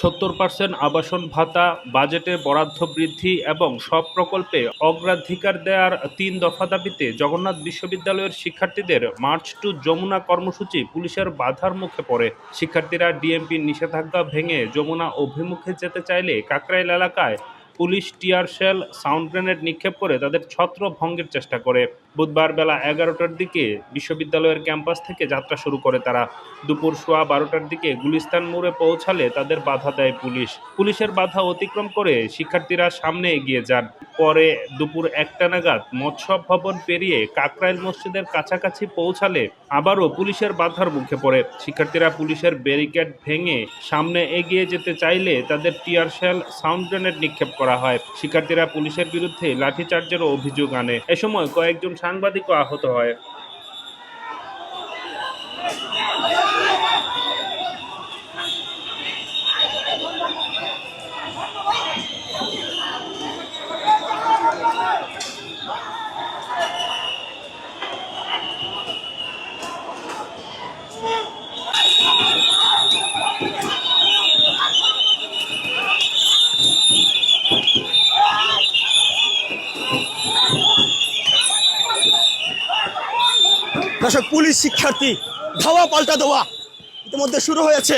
সত্তর পার্সেন্ট আবাসন ভাতা, বাজেটে বরাদ্দ বৃদ্ধি এবং সব প্রকল্পে অগ্রাধিকার দেওয়ার তিন দফা দাবিতে জগন্নাথ বিশ্ববিদ্যালয়ের শিক্ষার্থীদের মার্চ টু যমুনা কর্মসূচি পুলিশের বাধার মুখে পড়ে। শিক্ষার্থীরা ডিএমপির নিষেধাজ্ঞা ভেঙে যমুনা অভিমুখে যেতে চাইলে কাকরাইল এলাকায় police tear shell, sound grenade নিক্ষেপ করে তাদের ছত্র ভঙ্গের চেষ্টা করে। বুধবার বেলা এগারোটার দিকে বিশ্ববিদ্যালয়ের ক্যাম্পাস থেকে যাত্রা শুরু করে তারা। দুপুর সোয়া বারোটার দিকে গুলিস্তান মোড়ে পৌঁছালে তাদের বাধা দেয় পুলিশ। পুলিশের বাধা অতিক্রম করে শিক্ষার্থীরা সামনে এগিয়ে যান। পরে দুপুর একটা নাগাদ মৎস্য ভবন পেরিয়ে কাকরাইল মসজিদের কাছাকাছি পৌঁছালে আবারও পুলিশের বাধার মুখে পড়ে। শিক্ষার্থীরা পুলিশের ব্যারিকেড ভেঙে সামনে এগিয়ে যেতে চাইলে তাদের টিয়ার শেল, সাউন্ড গ্রেনেড নিক্ষেপ করা। হয়। শিক্ষার্থীরা পুলিশের বিরুদ্ধে লাঠিচার্জেরও অভিযোগ আনে। এ সময় কয়েকজন সাংবাদিকও আহত হয়। দর্শক পুলিশ শিক্ষার্থী ধাওয়া পাল্টা দেওয়া ইতিমধ্যে শুরু হয়েছে